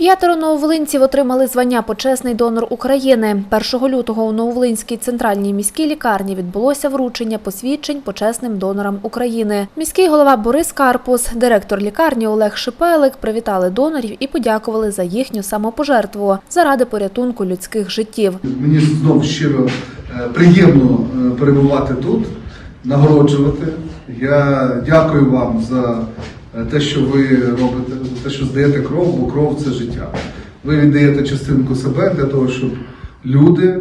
П'ятеро нововолинців отримали звання Почесний донор України. 1 лютого у Нововолинській центральній міській лікарні відбулося вручення посвідчень почесним донорам України. Міський голова Борис Карпус, директор лікарні Олег Шипелик привітали донорів і подякували за їхню самопожертву заради порятунку людських життів. Мені знов щиро е, приємно е, перебувати тут, нагороджувати. Я дякую вам за те, що ви робите, те, що здаєте кров, бо кров це життя. Ви віддаєте частинку себе для того, щоб люди,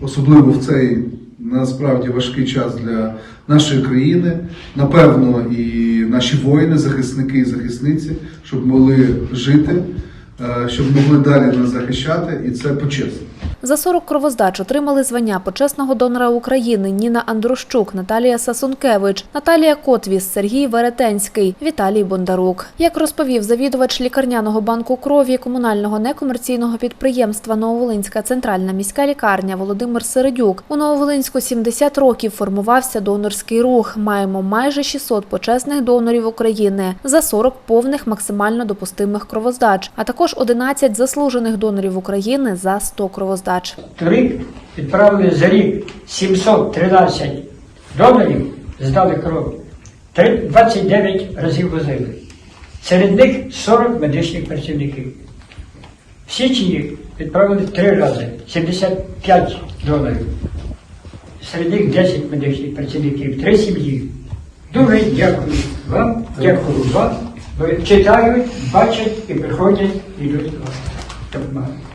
особливо в цей насправді важкий час для нашої країни, напевно, і наші воїни, захисники і захисниці, щоб могли жити, е, щоб могли далі нас захищати, і це почесно. За 40 кровоздач отримали звання почесного донора України Ніна Андрущук, Наталія Сасункевич, Наталія Котвіс, Сергій Веретенський, Віталій Бондарук. Як розповів завідувач лікарняного банку крові комунального некомерційного підприємства Нововолинська центральна міська лікарня Володимир Середюк, у Нововолинську 70 років формувався донорський рух. Маємо майже 600 почесних донорів України за 40 повних максимально допустимих кровоздач, а також 11 заслужених донорів України за 100 кровоздач. Торік відправили за рік 713 донорів, здали кров. 29 разів возили. Серед них 40 медичних працівників. В січні відправили три рази 75 донорів. Серед них 10 медичних працівників, три сім'ї. Дуже дякую вам, дякую вам. Читають, бачать і приходять і йдуть допомагають.